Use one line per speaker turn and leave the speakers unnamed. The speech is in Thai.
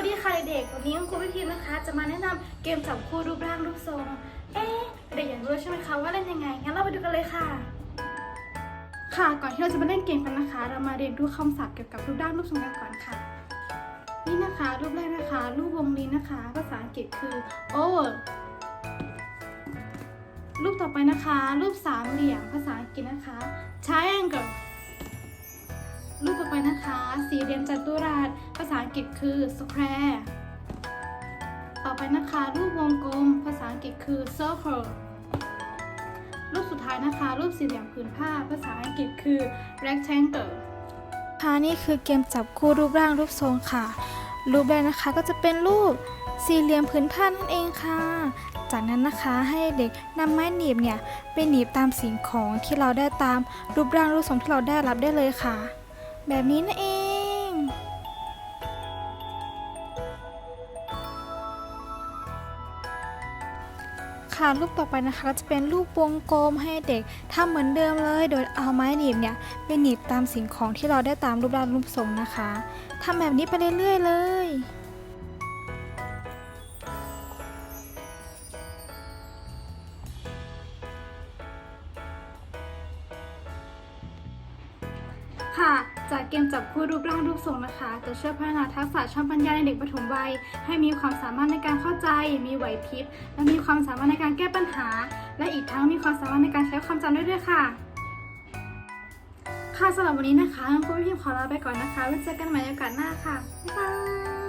วัสดีค่ะเด็กวันนี้ครูพี่พิมพ์นะคะ จะมาแนะนำเกมจับคู่รูปร่างรูปทรง เอ๊ะเด็กอยากรู้ใช่ไหมคะว่าเล่นยังไง งั้นเราไปดูกันเลยค่ะ ค่ะ ก่อนที่เราจะมาเล่นเกมกันนะคะ เรามาเรียนรู้คำศัพท์เกี่ยวกับรูปร่างรูปทรงกันก่อนค่ะ นี่นะคะ รูปแรกนะคะ รูปวงรีนะคะ ภาษาอังกฤษคือ oval รูปต่อไปนะคะ รูปสามเหลี่ยม ไปนะคะ สี่เหลี่ยมจัตุรัส ภาษาอังกฤษคือ square ต่อไปนะคะ รูปวงกลม ภาษาอังกฤษคือ circle รูปสุดท้ายนะคะ รูปสี่เหลี่ยมผืนผ้า ภาษาอังกฤษคือ rectangle
ค่ะนี่คือเกมจับคู่รูปร่างรูปทรงค่ะ รูปแรกนะคะก็จะเป็นรูปสี่เหลี่ยมผืนผ้านั่นเองค่ะ จากนั้นนะคะให้เด็กนำไม้หนีบเนี่ยไปหนีบตามสิ่งของที่เราได้ตามรูปร่างรูปทรงที่เราได้รับได้เลยค่ะ แบบนี้นั่นเอง ค่ะรูปต่อไปนะคะก็จะเป็นรูปวงกลมให้เด็กทำเหมือนเดิมเลย โดยเอาไม้หนีบเนี่ยไปหนีบตามสิ่งของที่เราได้ตามรูปร่างรูปทรงนะคะทำแบบนี้ไปเรื่อยๆเลย
ค่ะ จากเกมจับคู่รูปร่างรูปทรงนะคะ จะช่วยพัฒนาทักษะช่องปัญญาในเด็กปฐมวัย ให้มีความสามารถในการเข้าใจ มีไหวพริบ และมีความสามารถในการแก้ปัญหา และอีกทั้งมีความสามารถในการใช้ความจำได้ด้วยค่ะ ค่ะสำหรับวันนี้นะคะคุณพี่พิมขอลาไปก่อนนะคะไว้เจอกันใหม่ในโอกาสหน้าค่ะบ๊ายบาย